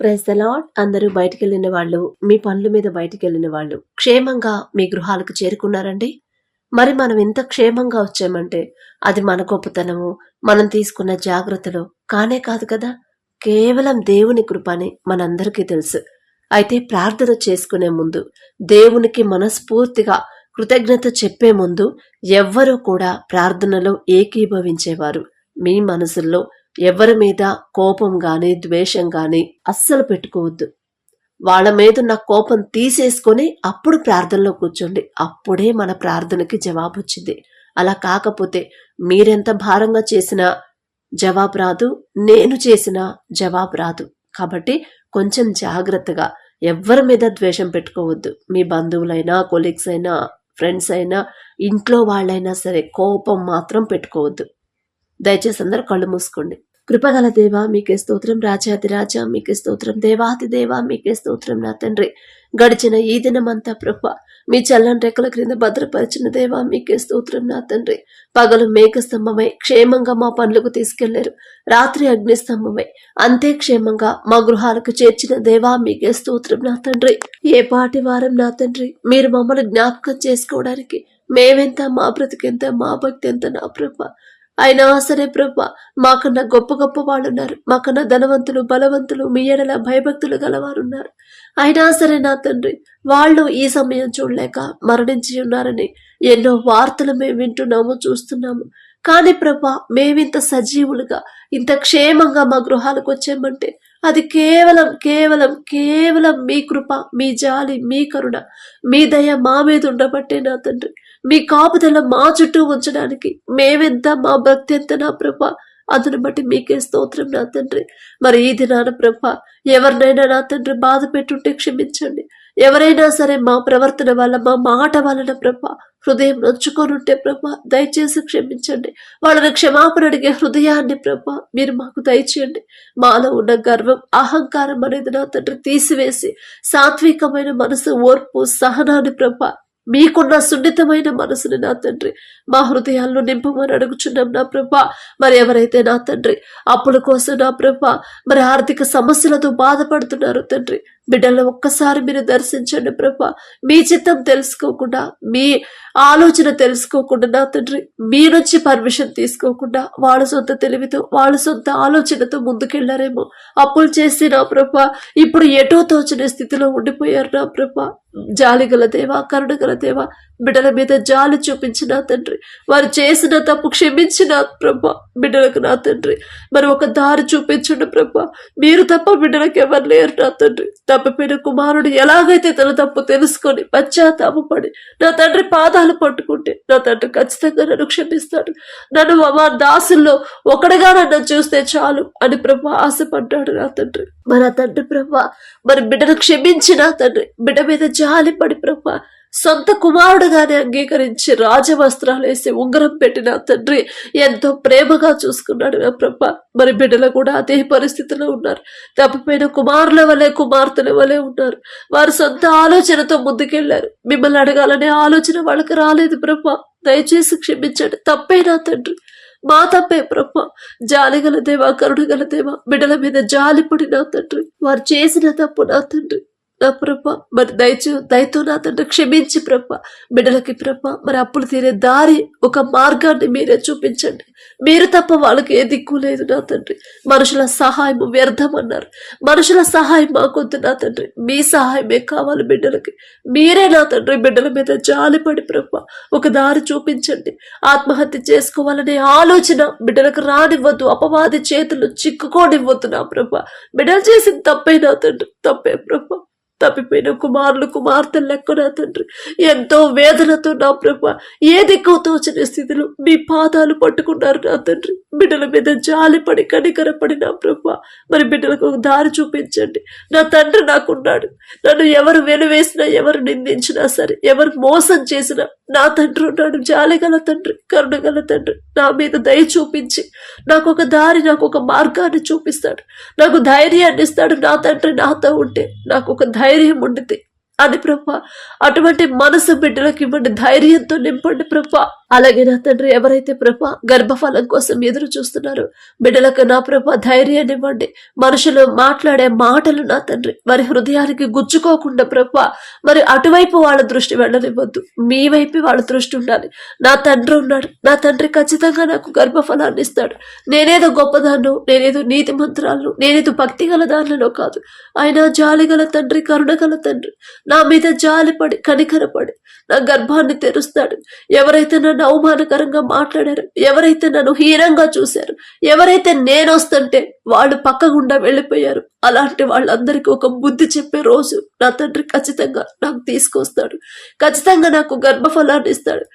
Press the lord అందరూ బయటికి వెళ్ళిన వాళ్ళు మీ పనుల మీద బయటికి వెళ్ళిన వాళ్ళు క్షేమంగా మీ గృహాలకు చేరుకున్నారండి? మరి మనం ఇంత క్షేమంగా వచ్చామంటే అది మన గొప్పతనము మనం తీసుకున్న జాగ్రత్తలు కానే కాదు కదా? కేవలం దేవుని కృపని మనందరికీ తెలుసు. అయితే ప్రార్థన చేసుకునే ముందు దేవునికి మనస్ఫూర్తిగా కృతజ్ఞత చెప్పే ముందు ఎవ్వరూ కూడా ప్రార్థనలో ఏకీభవించేవారు. మీ మనసుల్లో ఎవరి మీద కోపం గాని ద్వేషం గాని అస్సలు పెట్టుకోవద్దు. వాళ్ళ మీద ఉన్న కోపం తీసేసుకొని అప్పుడు ప్రార్థనలో కూర్చోండి. అప్పుడే మన ప్రార్థనకి జవాబు వచ్చింది అలా కాకపోతే మీరెంత భారంగా చేసినా జవాబు రాదు నేను చేసిన జవాబు రాదు. కాబట్టి కొంచెం జాగ్రత్తగా ఎవరి మీద ద్వేషం పెట్టుకోవద్దు. మీ బంధువులైనా కొలీగ్స్ అయినా ఫ్రెండ్స్ అయినా ఇంట్లో వాళ్ళైనా సరే కోపం మాత్రం పెట్టుకోవద్దు. దయచేసి అందరూ కళ్ళు మూసుకోండి. కృపగల దేవా మీకే స్తోత్రం. రాజాది రాజా మీకే స్తోత్రం. దేవాది దేవా మీకే స్తోత్రం నా తండ్రి. గడిచిన ఈ దినమంతా ప్రభ మీ చల్లని రెక్కల క్రింద భద్రపరిచిన దేవా మీకే స్తోత్రం నా తండ్రి. పగలు మేఘస్తంభమై క్షేమంగా మా పనులకు తీసుకెళ్ళారు. రాత్రి అగ్నిస్తంభమై అంతే క్షేమంగా మా గృహాలకు చేర్చిన దేవా మీకే స్తోత్రం నా తండ్రి. ఏ పాటి వారం నా తండ్రి మీరు మమ్మల్ని జ్ఞాపకం చేసుకోవడానికి మేమెంత మా బ్రతికెంత మా భక్తి ఎంత నా ప్రభ. అయినా సరే ప్రభ మాకన్నా గొప్ప గొప్ప వాళ్ళు ఉన్నారు మాకన్నా ధనవంతులు బలవంతులు మీ ఎడల భయభక్తులు గలవారు ఉన్నారు అయినా సరే నా తండ్రి వాళ్ళు ఈ సమయం చూడలేక మరణించి ఉన్నారని ఎన్నో వార్తలు మేము వింటున్నాము చూస్తున్నాము. కానీ ప్రభా మేమింత సజీవులుగా ఇంత క్షేమంగా మా గృహాలకు వచ్చామంటే అది కేవలం కేవలం కేవలం మీ కృప మీ జాలి మీ కరుణ మీ దయ మా మీద ఉండబట్టే నా తండ్రి. మీ కాపుదల మా చుట్టూ ఉంచడానికి మేమెంత మా భక్తి ఎంత నా ప్రభ? అతను బట్టి మీకే స్తోత్రం నా తండ్రి. మరి ఈ దినాన ప్రభ ఎవరినైనా నా తండ్రి బాధ పెట్టుంటే క్షమించండి. ఎవరైనా సరే మా ప్రవర్తన వల్ల మా మాట వలన ప్రభ హృదయం నొచ్చుకొనుంటే ప్రభ దయచేసి క్షమించండి. వాళ్ళని క్షమాపణ అడిగే హృదయాన్ని ప్రభ మీరు మాకు దయచేయండి. మాలో ఉన్న గర్వం అహంకారం అనేది నా తండ్రి తీసివేసి సాత్వికమైన మనసు ఓర్పు సహనాన్ని ప్రభ మీకున్న సున్నితమైన మనసుని నా తండ్రి మా హృదయాల్లో నింపమని అడుగుచున్నాం నా ప్రభ. మరి ఎవరైతే నా తండ్రి అప్పుల కోసం నా ప్రభ మరి ఆర్థిక సమస్యలతో బాధపడుతున్నారు తండ్రి బిడ్డలను ఒక్కసారి మీరు దర్శించండి ప్రభ. మీ చిత్తం తెలుసుకోకుండా మీ ఆలోచన తెలుసుకోకుండా నా తండ్రి మీ నుంచి పర్మిషన్ తీసుకోకుండా వాళ్ళ సొంత తెలివితో వాళ్ళ సొంత ఆలోచనతో ముందుకెళ్ళారేమో. అప్పులు చేసి నా ప్రభ ఇప్పుడు ఎటో తోచిన స్థితిలో ఉండిపోయారు నా ప్రభ. జాలి గల దేవా కరుణ గల దేవా బిడ్డల మీద జాలి చూపించిన తండ్రి. వారు చేసిన తప్పు క్షమించిన ప్రభ బిడ్డలకు నా తండ్రి. మరి ఒక దారి చూపించండి ప్రభ. మీరు తప్ప బిడ్డలకు ఎవరు లేరు నా తండ్రి. తప్పిపోయిన కుమారుడు ఎలాగైతే తన తప్పు తెలుసుకొని పశ్చాత్తాపడి నా తండ్రి పాదాలు పట్టుకుంటే నా తండ్రి ఖచ్చితంగా నన్ను క్షమిస్తాడు. నన్ను మా దాసుల్లో ఒకడిగా నన్ను చూస్తే చాలు అని ప్రభ ఆశపడ్డాడు నా తండ్రి. మన తండ్రి ప్రభ మరి బిడ్డను క్షమించిన తండ్రి. బిడ్డ మీద జాలి పడి ప్రభ సొంత కుమారుడుగానే అంగీకరించి రాజవస్త్రాలు వేసి ఉంగరం పెట్టిన తండ్రి ఎంతో ప్రేమగా చూసుకున్నాడు నా ప్రభ. మరి బిడ్డలు కూడా అదే పరిస్థితిలో ఉన్నారు. తప్పిపోయిన కుమారుల వలె కుమార్తెల వలె ఉన్నారు. వారు సొంత ఆలోచనతో ముందుకెళ్ళారు. మిమ్మల్ని అడగాలనే ఆలోచన వాళ్ళకి రాలేదు ప్రభ. దయచేసి క్షమించండి. తప్పేనా తండ్రి? మా తప్పే బ్రహ్మ జాలిగల దేవా కరుణగల దేవా బిడ్డల మీద జాలి పడిన తండ్రి. వారు చేసిన తప్పు నా తండ్రి. నా ప్రభ మరి దయచు దయతో నా తండ్రి క్షమించి ప్రభ. బిడ్డలకి ప్రభ మరి అప్పులు తీరే దారి ఒక మార్గాన్ని మీరే చూపించండి. మీరు తప్ప వాళ్ళకి ఏ దిక్కు లేదు నా తండ్రి. మనుషుల సహాయం వ్యర్థం అన్నారు మనుషుల సహాయం మాకొద్దు నా తండ్రి. మీ సహాయమే కావాలి బిడ్డలకి. మీరే నా తండ్రి బిడ్డల మీద జాలిపడి ప్రభ ఒక దారి చూపించండి. ఆత్మహత్య చేసుకోవాలనే ఆలోచన బిడ్డలకు రానివ్వద్దు. అపవాది చేతులు చిక్కుకోనివ్వద్దు నా ప్రభ. బిడ్డలు చేసిన తప్పే నా తండ్రి తప్పే ప్రభ. తప్పిపోయిన కుమారులు కుమార్తెలు లెక్క నా తండ్రి. ఎంతో వేదనతో నా ప్రభ ఏ దిక్కు స్థితిలో మీ పాదాలు పట్టుకున్నారు నా తండ్రి. బిడ్డల మీద జాలిపడి కనికరపడి నా ప్రభ. మరి బిడ్డలకు ఒక దారి చూపించండి. నా తండ్రి నాకున్నాడు. నన్ను ఎవరు వెనువేసినా ఎవరు నిందించినా సరే ఎవరు మోసం చేసినా నా తండ్రి ఉన్నాడు. జాలిగల తండ్రి కరుణగల తండ్రి. నా మీద దయ చూపించి నాకు ఒక దారి నాకు ఒక మార్గాన్ని చూపిస్తాడు. నాకు ధైర్యాన్ని ఇస్తాడు. నా తండ్రి నాతో ఉంటే నాకు ఒక ధైర్యం خيره مدته అది ప్రభ అటువంటి మనసు బిడ్డలకు ఇవ్వండి ధైర్యంతో నింపండి ప్రభ. అలాగే నా తండ్రి ఎవరైతే ప్రభా గర్భఫలం కోసం ఎదురు చూస్తున్నారు బిడ్డలకు నా ప్రభా ధైర్యాన్ని ఇవ్వండి. మనుషులు మాట్లాడే మాటలు నా తండ్రి వారి హృదయానికి గుచ్చుకోకుండా ప్రభా మరి అటువైపు వాళ్ళ దృష్టి వెళ్ళనివ్వద్దు. మీ వైపు వాళ్ళ దృష్టి ఉండాలి. నా తండ్రి ఉన్నాడు నా తండ్రి ఖచ్చితంగా నాకు గర్భఫలాన్ని ఇస్తాడు. నేనేదో గొప్పదాన్ను నేనేదో నీతి మంత్రాలను నేనేదో భక్తి గల దానిలో కాదు. ఆయన జాలి గల తండ్రి కరుణ గల తండ్రి నా మీద జాలిపడి కనికరపడి నా గర్భాన్ని తెరుస్తాడు. ఎవరైతే నన్ను అవమానకరంగా మాట్లాడారు ఎవరైతే నన్ను హీనంగా చూశారు ఎవరైతే నేను వస్తుంటే వాళ్ళు పక్కగుండా వెళ్ళిపోయారు. అలాంటి వాళ్ళందరికీ ఒక బుద్ధి చెప్పే రోజు నా తండ్రి ఖచ్చితంగా నాకు తీసుకొస్తాడు. ఖచ్చితంగా నాకు గర్భఫలాన్ని ఇస్తాడు.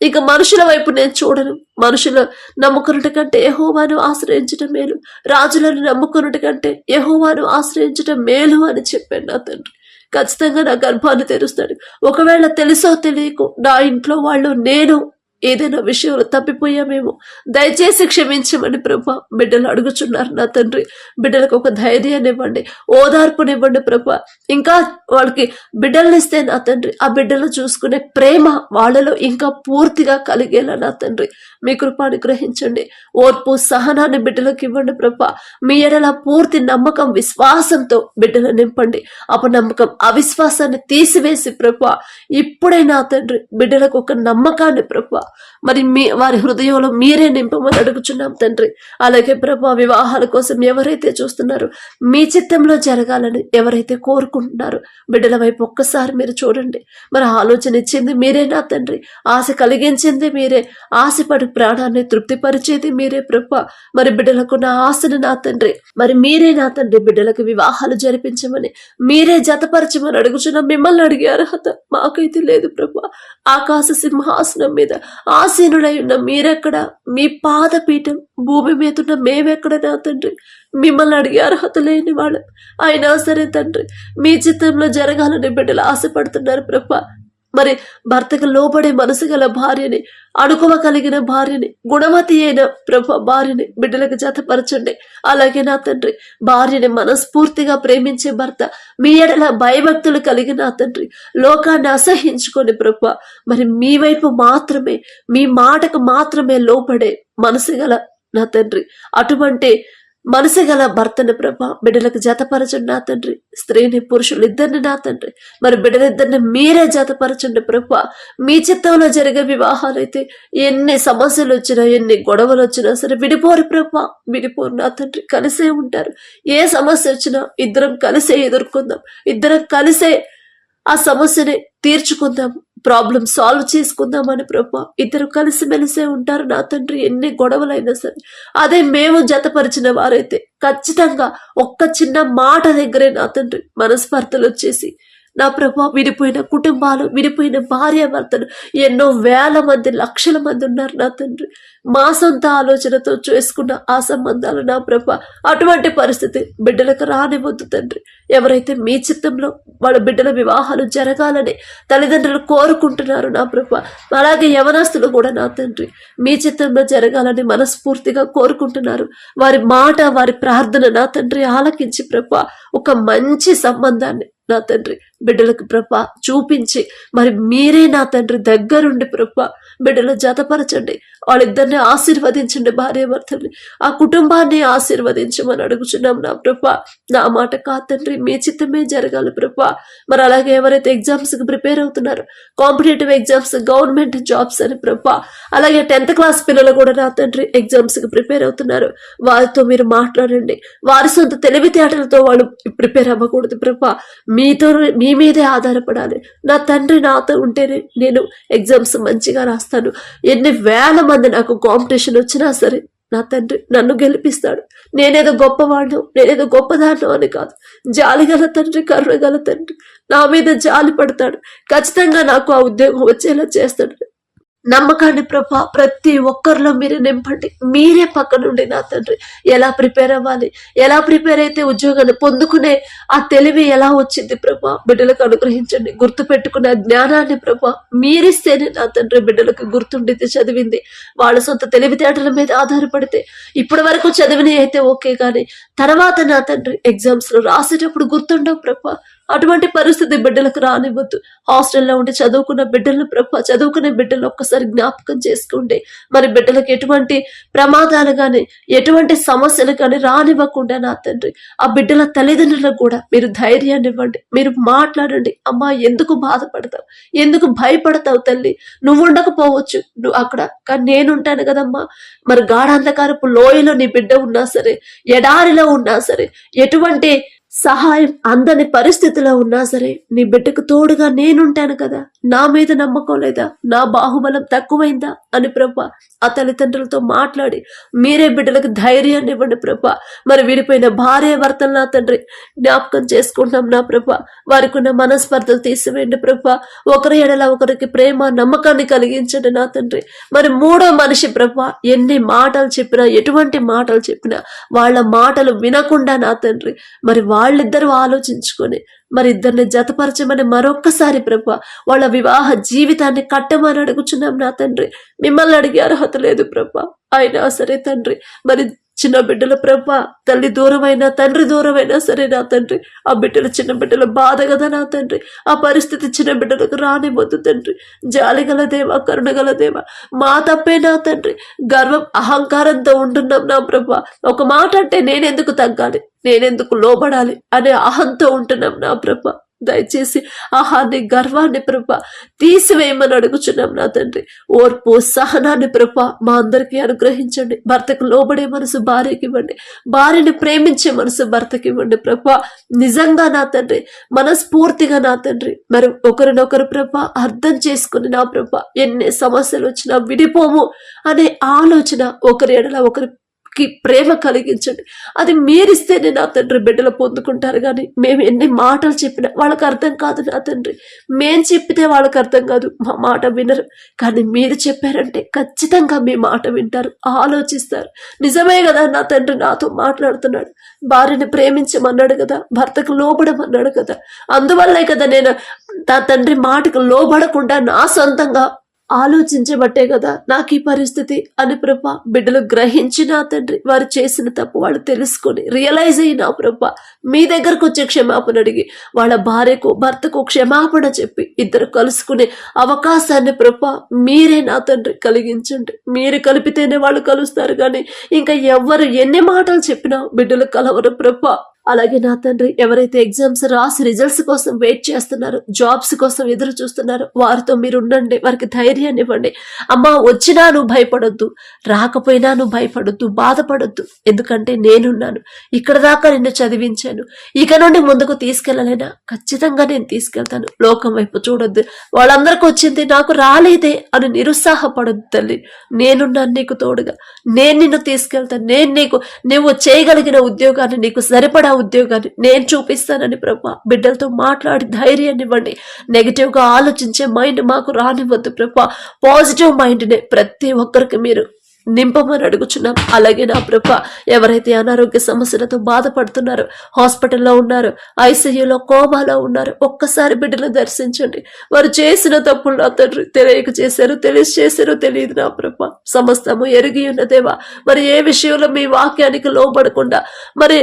ఇక మనుషుల వైపు నేను చూడను. మనుషుల నమ్ముకున్నటి కంటే యహోవాను ఆశ్రయించటం మేలు. రాజులను నమ్ముకున్నటి కంటే యహోవాను ఆశ్రయించటం మేలు అని చెప్పాను నా తండ్రి. ఖచ్చితంగా నా గర్భాన్ని తెరుస్తాడు. ఒకవేళ తెలుసో తెలియకు నా ఇంట్లో వాళ్ళు నేను ఏదైనా విషయంలో తప్పిపోయామేమో. దయచేసి క్షమించమని ప్రభా బిడ్డలు అడుగుచున్నారు నా తండ్రి. బిడ్డలకు ఒక ధైర్యాన్ని ఇవ్వండి ఓదార్పునివ్వండి ప్రభా. ఇంకా వాళ్ళకి బిడ్డలను ఇస్తే నా తండ్రి ఆ బిడ్డలు చూసుకునే ప్రేమ వాళ్ళలో ఇంకా పూర్తిగా కలిగేలా నా తండ్రి. మీ కృపాన్ని గ్రహించండి ఓర్పు సహనాన్ని బిడ్డలకు ఇవ్వండి ప్రభా. మీ ఎడల పూర్తి నమ్మకం విశ్వాసంతో బిడ్డలు నింపండి. అపనమ్మకం అవిశ్వాసాన్ని తీసివేసి ప్రభా. ఇప్పుడే నా తండ్రి బిడ్డలకు ఒక నమ్మకాన్ని ప్రభా మరి మీ వారి హృదయంలో మీరే నింపమని అడుగుచున్నాం తండ్రి. అలాగే ప్రభా వివాహాల కోసం ఎవరైతే చూస్తున్నారు మీ చిత్తంలో జరగాలని ఎవరైతే కోరుకుంటున్నారు బిడ్డల వైపు ఒక్కసారి మీరు చూడండి. మరి ఆలోచన ఇచ్చింది మీరే నా తండ్రి? ఆశ కలిగించింది మీరే. ఆశపడి ప్రాణాన్ని తృప్తిపరిచేది మీరే ప్రభా. మరి బిడ్డలకు నా ఆశను నా తండ్రి. మరి మీరే నా తండ్రి బిడ్డలకు వివాహాలు జరిపించమని మీరే జతపరచమని అడుగుచున్నాం మిమ్మల్ని అడిగే అర్హత మాకైతే లేదు ప్రభా. ఆకాశ సింహాసనం మీద ఆసీనుడై ఉన్న మీరెక్కడ? మీ పాదపీఠం భూమి మీద ఉన్న మేమెక్కడ నా తండ్రి? మిమ్మల్ని అడిగే అర్హత లేని వాళ్ళం. అయినా సరే తండ్రి మీ చిత్తంలో జరగాలని బిడ్డలు ఆశపడుతున్నారు ప్రభా. మరి భర్తకు లోబడే మనసు గల భార్యని అణుకువ కలిగిన భార్యని గుణవతి అయిన ప్రభ భార్యని బిడ్డలకు జతపరచండి. అలాగే నా తండ్రి భార్యని మనస్ఫూర్తిగా ప్రేమించే భర్త మీ ఎడల భయభక్తులు కలిగిన నా తండ్రి లోకాన్ని అసహించుకొని ప్రభ. మరి మీ వైపు మాత్రమే మీ మాటకు మాత్రమే లోపడే మనసు గల నా తండ్రి అటువంటి మనసు గల భర్తని ప్రభ బిడ్డలకు జతపరచండి నా తండ్రి. స్త్రీని పురుషులు ఇద్దరిని నా తండ్రి. మరి బిడ్డలిద్దరిని మీరే జతపరచండి ప్రభ. మీ చిత్తంలో జరిగే వివాహాలైతే ఎన్ని సమస్యలు వచ్చినా ఎన్ని గొడవలు వచ్చినా సరే విడిపోరు ప్రభ. విడిపోరు నా తండ్రి. కలిసే ఉంటారు. ఏ సమస్య వచ్చినా ఇద్దరం కలిసే ఎదుర్కొందాం. ఇద్దరం కలిసే ఆ సమస్యని తీర్చుకుందాము ప్రాబ్లం సాల్వ్ చేసుకుందామని ప్రభా. ఇద్దరు కలిసిమెలిసే ఉంటారు. నా తండ్రి ఎన్ని గొడవలైనా సరే. అదే మేము జతపరిచిన వారైతే ఖచ్చితంగా ఒక్క చిన్న మాట దగ్గరే నా తండ్రి మనస్పర్ధలు వచ్చేసి నా ప్రభా విడిపోయిన కుటుంబాలు విడిపోయిన భార్యాభర్తలు ఎన్నో వేల మంది లక్షల మంది ఉన్నారు నా తండ్రి. మా సొంత ఆలోచనతో చేసుకున్న ఆ సంబంధాలు నా ప్రభ అటువంటి పరిస్థితి బిడ్డలకు రానివ్వద్దు తండ్రి. ఎవరైతే మీ చిత్తంలో వాళ్ళ బిడ్డల వివాహాలు జరగాలని తల్లిదండ్రులు కోరుకుంటున్నారు నా ప్రభ అలాగే యవనస్తులు కూడా నా తండ్రి. మీ చిత్తంలో జరగాలని మనస్ఫూర్తిగా కోరుకుంటున్నారు. వారి మాట వారి ప్రార్థన నా తండ్రి ఆలకించి ప్రభ ఒక మంచి సంబంధాన్ని నా తండ్రి బిడ్డలకు ప్రభ చూపించి మరి మీరే నా తండ్రి దగ్గరుండి ప్రభ బిడ్డలు జతపరచండి. వాళ్ళిద్దరిని ఆశీర్వదించండి భార్యాభర్తల్ని ఆ కుటుంబాన్ని ఆశీర్వదించమని అడుగుచున్నాం నా ప్రభ. నా మాట కా తండ్రి మీ చిత్తమే జరగాలి ప్రభ. మరి అలాగే ఎవరైతే ఎగ్జామ్స్కి ప్రిపేర్ అవుతున్నారో కాంపిటేటివ్ ఎగ్జామ్స్ గవర్నమెంట్ జాబ్స్ అని ప్రభ. అలాగే టెన్త్ క్లాస్ పిల్లలు కూడా నా తండ్రి ఎగ్జామ్స్కి ప్రిపేర్ అవుతున్నారు. వారితో మీరు మాట్లాడండి. వారి సొంత తెలివితేటలతో వాళ్ళు ప్రిపేర్ అవ్వకూడదు ప్రభ. మీతో మీ మీదే ఆధారపడాలి. నా తండ్రి నాతో ఉంటేనే నేను ఎగ్జామ్స్ మంచిగా రాస్తాను. ఎన్ని వేల మంది నాకు కాంపిటీషన్ వచ్చినా సరే నా తండ్రి నన్ను గెలిపిస్తాడు. నేనేదో గొప్పవాడు నేనేదో గొప్పదాను అని కాదు. జాలి గల తండ్రి కరుణ గల తండ్రి నా మీద జాలి పడతాడు. ఖచ్చితంగా నాకు ఆ ఉద్యోగం వచ్చేలా చేస్తాడు. నమ్మకాన్ని ప్రభా ప్రతి ఒక్కరిలో మీరు నింపండి. మీరే పక్కనుండి నా తండ్రి. ఎలా ప్రిపేర్ అవ్వాలి? ఎలా ప్రిపేర్ అయితే ఉద్యోగాన్ని పొందుకునే ఆ తెలివి ఎలా వచ్చింది ప్రభా? బిడ్డలకు అనుగ్రహించండి. గుర్తు పెట్టుకునే జ్ఞానాన్ని ప్రభా మీరిస్తేనే నా తండ్రి బిడ్డలకు గుర్తుండితే చదివింది. వాళ్ళ సొంత తెలివితేటల మీద ఆధారపడితే ఇప్పటి వరకు చదివినవి అయితే ఓకే కానీ తర్వాత నా తండ్రి ఎగ్జామ్స్లో రాసేటప్పుడు గుర్తుండవు ప్రభా. అటువంటి పరిస్థితి బిడ్డలకు రానివ్వద్దు. హాస్టల్లో ఉండి చదువుకున్న బిడ్డలను ప్రభ చదువుకునే బిడ్డలు ఒక్కసారి జ్ఞాపకం చేసుకోండి మరి బిడ్డలకు ఎటువంటి ప్రమాదాలు కానీ ఎటువంటి సమస్యలు కానీ రానివ్వకుండా నా తండ్రి ఆ బిడ్డల తల్లిదండ్రులకు కూడా మీరు ధైర్యాన్ని ఇవ్వండి. మీరు మాట్లాడండి. అమ్మా ఎందుకు బాధపడతావు? ఎందుకు భయపడతావు తల్లి? నువ్వు ఉండకపోవచ్చు. నువ్వు అక్కడ. కానీ నేను ఉంటాను కదమ్మా. మరి గాఢాంధకారపు లోయలో నీ బిడ్డ ఉన్నా సరే ఎడారిలో ఉన్నా సరే ఎటువంటి సహాయం అందని పరిస్థితిలో ఉన్నా సరే నీ బిడ్డకు తోడుగా నేనుంటాను కదా. నా మీద నమ్మకం లేదా? నా బాహుబలం తక్కువైందా? అని ప్రభా ఆ తల్లిదండ్రులతో మాట్లాడి మీరే బిడ్డలకు ధైర్యాన్ని ఇవ్వండి ప్రభా. మరి విడిపోయిన భార్య భర్తలు నా తండ్రి జ్ఞాపకం చేసుకుంటాం నా ప్రభా. వారికి ఉన్న మనస్పర్ధలు తీసివేయండి ప్రభా. ఒకరి ఎడల ఒకరికి ప్రేమ నమ్మకాన్ని కలిగించండి నా తండ్రి. మరి మూడో మనిషి ప్రభా ఎన్ని మాటలు చెప్పినా ఎటువంటి మాటలు చెప్పినా వాళ్ళ మాటలు వినకుండా నా తండ్రి. మరి వాళ్ళిద్దరూ ఆలోచించుకొని మరి ఇద్దరిని జతపరచమని మరొక్కసారి ప్రభా వాళ్ళ వివాహ జీవితాన్ని కట్టమని అడుగుచున్నాం నా తండ్రి. మిమ్మల్ని అడిగే అర్హత లేదు ప్రభా అయినా సరే తండ్రి మరి చిన్న బిడ్డల ప్రభ తల్లి దూరమైనా తండ్రి దూరమైనా సరే నా తండ్రి. ఆ బిడ్డల చిన్న బిడ్డల బాధ కదా నా తండ్రి. ఆ పరిస్థితి చిన్న బిడ్డలకు రానివ్వద్దు తండ్రి. జాలి గల దేవా కరుణ గల దేవా మా తప్పే నా తండ్రి. గర్వం అహంకారంతో ఉంటున్నాం నా ప్రభ. ఒక మాట అంటే నేనెందుకు తగ్గాలి? నేనెందుకు లోబడాలి? అనే అహంతో ఉంటున్నాం నా ప్రభ. దయచేసి ఆహాన్ని గర్వాన్ని ప్రభ తీసివేయమని అడుగుచున్నాం నా తండ్రి. ఓర్పు సహనాన్ని ప్రభ మా అందరికీ అనుగ్రహించండి. భర్తకు లోబడే మనసు భార్యకి ఇవ్వండి. భార్యని ప్రేమించే మనసు భర్తకి ఇవ్వండి ప్రభ. నిజంగా నా తండ్రి మనస్ఫూర్తిగా నా తండ్రి. మరి ఒకరినొకరు ప్రభ అర్థం చేసుకుని నా ప్రభ ఎన్ని సమస్యలు వచ్చినా విడిపోము అనే ఆలోచన ఒకరి ఎడల ఒకరి కి ప్రేమ కలిగించండి. అది మీరిస్తేనే నా తండ్రి బిడ్డలు పొందుకుంటారు కానీ మేము ఎన్ని మాటలు చెప్పినా వాళ్ళకి అర్థం కాదు నా తండ్రి. మేం చెప్పితే వాళ్ళకి అర్థం కాదు. మా మాట వినరు. కానీ మీరు చెప్పారంటే ఖచ్చితంగా మీ మాట వింటారు ఆలోచిస్తారు. నిజమే కదా నా తండ్రి నాతో మాట్లాడుతున్నాడు. భార్యని ప్రేమించమన్నాడు కదా భర్తకు లోబడమన్నాడు కదా. అందువల్లే కదా నేను నా తండ్రి మాటకు లోబడకుండా నా సొంతంగా ఆలోచించబట్టే కదా నాకు ఈ పరిస్థితి అని ప్రభ బిడ్డలు గ్రహించిన తండ్రి వారు చేసిన తప్పు వాళ్ళు తెలుసుకొని రియలైజ్ అయిన ప్రభ మీ దగ్గరకు వచ్చే క్షమాపణ అడిగి వాళ్ళ భార్యకు భర్తకు క్షమాపణ చెప్పి ఇద్దరు కలుసుకునే అవకాశాన్ని ప్రభ మీరే నా తండ్రి కలిగించండి. మీరు కలిపితేనే వాళ్ళు కలుస్తారు కానీ ఇంకా ఎవ్వరు ఎన్ని మాటలు చెప్పినా బిడ్డలు కలవరు ప్రభ. అలాగే నా తండ్రి ఎవరైతే ఎగ్జామ్స్ రాసి రిజల్ట్స్ కోసం వెయిట్ చేస్తున్నారో జాబ్స్ కోసం ఎదురు చూస్తున్నారో వారితో మీరు ఉండండి వారికి ధైర్యాన్ని ఇవ్వండి. అమ్మా వచ్చినా నువ్వు భయపడొద్దు రాకపోయినా నువ్వు భయపడొద్దు బాధపడొద్దు. ఎందుకంటే నేనున్నాను ఇక్కడ దాకా నిన్ను చదివించాను. ఇక నుండి ముందుకు తీసుకెళ్ళలేనా? ఖచ్చితంగా నేను తీసుకెళ్తాను. లోకం వైపు చూడొద్దు. వాళ్ళందరికీ వచ్చింది నాకు రాలేదే అని నిరుత్సాహపడొద్దు తల్లి. నేనున్నాను నీకు తోడుగా. నేను నిన్ను తీసుకెళ్తాను. నేను నీకు నువ్వు చేయగలిగిన ఉద్యోగాన్ని నీకు సరిపడా ఉద్యోగాన్ని నేను చూపిస్తానని ప్రభా బిడ్డలతో మాట్లాడి ధైర్యాన్ని ఇవ్వండి. నెగిటివ్గా ఆలోచించే మైండ్ మాకు రానివ్వద్దు ప్రభా. పాజిటివ్ మైండ్నే ప్రతి ఒక్కరికి మీరు నింపమని అడుగుచున్నాం. అలాగే నా ప్రభ ఎవరైతే అనారోగ్య సమస్యలతో బాధపడుతున్నారు హాస్పిటల్లో ఉన్నారు ఐసీయూలో కోమాలో ఉన్నారు ఒక్కసారి బిడ్డను దర్శించండి. వారు చేసిన తప్పులు నా తండ్రి తెలియక చేశారు తెలిసి చేశారు తెలియదు నా ప్రభ. సమస్తము ఎరిగి ఉన్నదేవా మరి ఏ విషయంలో మీ వాక్యానికి లోబడకుండా మరి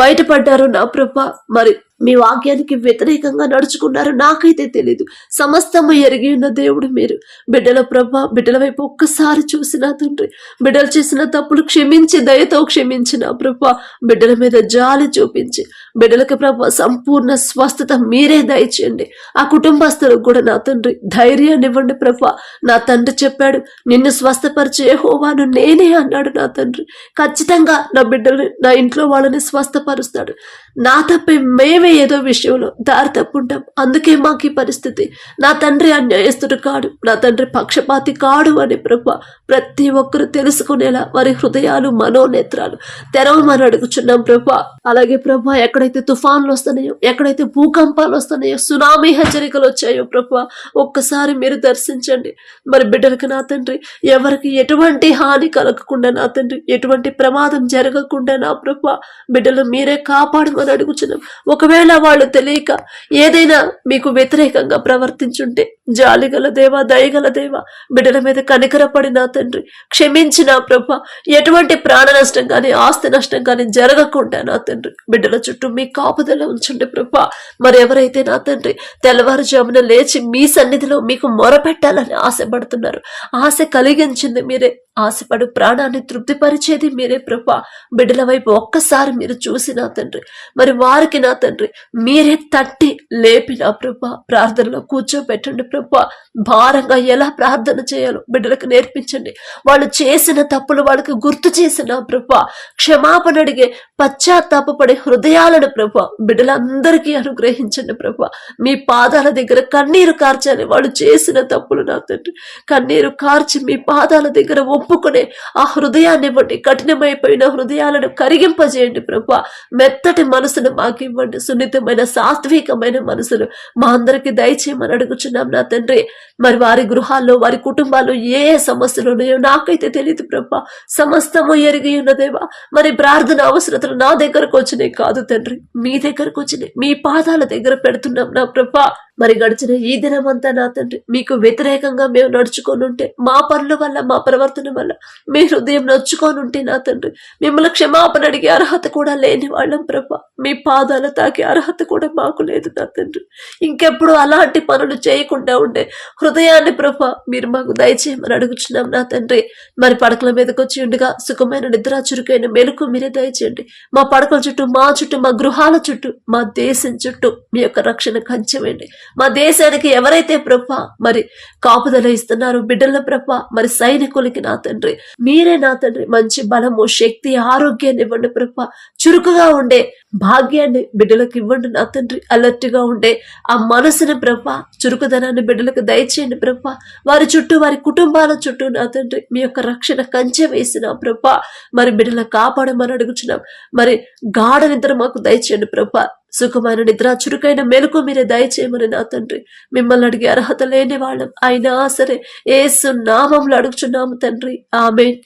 బయటపడ్డారు నా ప్రభ. మరి మీ వాక్యానికి వ్యతిరేకంగా నడుచుకున్నారు నాకైతే తెలీదు. సమస్తము ఎరిగి ఉన్న దేవుడు మీరు. బిడ్డల ప్రభ బిడ్డల వైపు ఒక్కసారి చూసిన తండ్రి. బిడ్డలు చేసిన తప్పులు క్షమించి దయతో క్షమించిన ప్రభ బిడ్డల మీద జాలి చూపించి. బిడ్డలకి ప్రభ సంపూర్ణ స్వస్థత మీరే దయచేయండి. ఆ కుటుంబస్తులకు కూడా నా తండ్రి ధైర్యాన్ని ఇవ్వండి ప్రభ. నా తండ్రి చెప్పాడు నిన్ను స్వస్థపరిచే హోవాను నేనే అన్నాడు నా తండ్రి. ఖచ్చితంగా నా బిడ్డల్ని నా ఇంట్లో వాళ్ళని స్వస్థపరుస్తాడు. నా తప్పే మేమే ఏదో విషయంలో దారి తప్పుంటాం అందుకే మాకు ఈ పరిస్థితి. నా తండ్రి అన్యాయస్తుడు కాడు నా తండ్రి పక్షపాతి కాడు అని ప్రభ ప్రతి ఒక్కరు తెలుసుకునేలా వారి హృదయాలు మనోనేత్రాలు తెరవమని అడుగుచున్నాం ప్రభ. అలాగే ప్రభ ఎక్కడైతే తుఫాన్లు వస్తున్నాయో ఎక్కడైతే భూకంపాలు వస్తున్నాయో సునామీ హెచ్చరికలు వచ్చాయో ప్రభు ఒక్కసారి మీరు దర్శించండి. మరి బిడ్డలకు నా తండ్రి ఎవరికి ఎటువంటి హాని కలగకుండా నా తండ్రి ఎటువంటి ప్రమాదం జరగకుండా నా ప్రభు బిడ్డలు మీరే కాపాడమని అడుగుచున్నాం. ఒకవేళ వాళ్ళు తెలియక ఏదైనా మీకు వ్యతిరేకంగా ప్రవర్తించుంటే జాలిగల దేవా దయగల దేవా బిడ్డల మీద కనికరపడి నా తండ్రి క్షమించిన ప్రభ. ఎటువంటి ప్రాణ నష్టం కానీ ఆస్తి నష్టం కానీ జరగకుండా నా తండ్రి బిడ్డల చుట్టూ మీ కాపుదల ఉంచండి ప్రభ. మరి ఎవరైతే నా తండ్రి తెల్లవారుజామున లేచి మీ సన్నిధిలో మీకు మొరపెట్టాలని ఆశపడుతున్నారు ఆశ కలిగించింది మీరే. ఆశపడు ప్రాణాన్ని తృప్తిపరిచేది మీరే ప్రభా. బిడ్డల వైపు ఒక్కసారి మీరు చూసి నా తండ్రి. మరి వారికి నా తండ్రి. మీరే తట్టి లేపి నా ప్రభా. ప్రార్థనలో కూర్చోబెట్టండి ప్రభా. భారంగా ఎలా ప్రార్థన చేయాలో బిడ్డలకు నేర్పించండి. వాళ్ళు చేసిన తప్పులు వాళ్ళకి గుర్తు చేసిన ప్రభా. క్షమాపణ అడిగే పశ్చాత్తాపడే హృదయాలను ప్రభా. బిడ్డలందరికీ అనుగ్రహించండి ప్రభా. మీ పాదాల దగ్గర కన్నీరు కార్చాలి. వాళ్ళు చేసిన తప్పులు నా తండ్రి. కన్నీరు కార్చి మీ పాదాల దగ్గర ఒప్పుకునే ఆ హృదయాన్ని బట్టి కఠినమైపోయిన హృదయాలను కరిగింపజేయండి ప్రభా. మెత్తటి మనసును మాకు ఇవ్వండి సున్నితమైన సాత్వికమైన మనసులు మా అందరికి దయచేయమని అడుగుచున్నాం నా తండ్రి. మరి వారి గృహాల్లో వారి కుటుంబాల్లో ఏ సమస్యలు ఉన్నాయో నాకైతే తెలియదు ప్రభా. సమస్తము ఎరిగి ఉన్నదేవా మరి ప్రార్థన అవసరతలు నా దగ్గరకు వచ్చినాయి కాదు తండ్రి. మీ దగ్గరకు వచ్చినాయి మీ పాదాల దగ్గర పెడుతున్నాం నా ప్రభా. మరి గడిచిన ఈ దినమంతా నా తండ్రి మీకు వ్యతిరేకంగా మేము నడుచుకొని ఉంటే మా పనుల వల్ల మా ప్రవర్తన వల్ల మీ హృదయం నొచ్చుకొని ఉంటే నా తండ్రి మిమ్మల్ని క్షమాపణ అడిగే అర్హత కూడా లేని వాళ్ళం ప్రభ. మీ పాదాలు తాకే అర్హత కూడా మాకు లేదు నా తండ్రి. ఇంకెప్పుడు అలాంటి పనులు చేయకుండా ఉండే హృదయాన్ని ప్రభ మీరు మాకు దయచేయమని అడుగుచున్నాం నా తండ్రి. మరి పడకల మీదకి వచ్చి ఉండగా సుఖమైన నిద్ర చురుకైన మెలకు మీరే దయచేయండి. మా పడకల చుట్టూ మా చుట్టూ మా గృహాల చుట్టూ మా దేశం చుట్టూ మీ యొక్క రక్షణ కంచవేయండి మా దేశానికి ఎవరైతే ప్రభ మరి కాపుదల ఇస్తున్నారు బిడ్డల ప్రభ మరి సైనికులకి నా తండ్రి మీరే నా తండ్రి మంచి బలము శక్తి ఆరోగ్యాన్ని ఇవ్వండి ప్రభ. చురుకుగా ఉండే భాగ్యాన్ని బిడ్డలకు ఇవ్వండి నా తండ్రి. అలర్ట్గా ఉండే ఆ మనసుని ప్రభ చురుకుదనాన్ని బిడ్డలకు దయచేయండి ప్రభ. వారి చుట్టూ వారి కుటుంబాల చుట్టూ నా తండ్రి మీ యొక్క రక్షణ కంచె వేసిన ప్రభ. మరి బిడ్డల కాపాడమని అడుగుచున్నాం. మరి గాఢ నిద్ర మాకు దయచేయండి ప్రభ. సుఖమైన నిద్ర చురుకైన మెలకు మీరే దయచేయమని నా తండ్రి. మిమ్మల్ని అడిగే అర్హత లేని వాళ్ళం. అయినా సరే ఏసు నామంలో అడుగుచున్నాము తండ్రి. ఆమె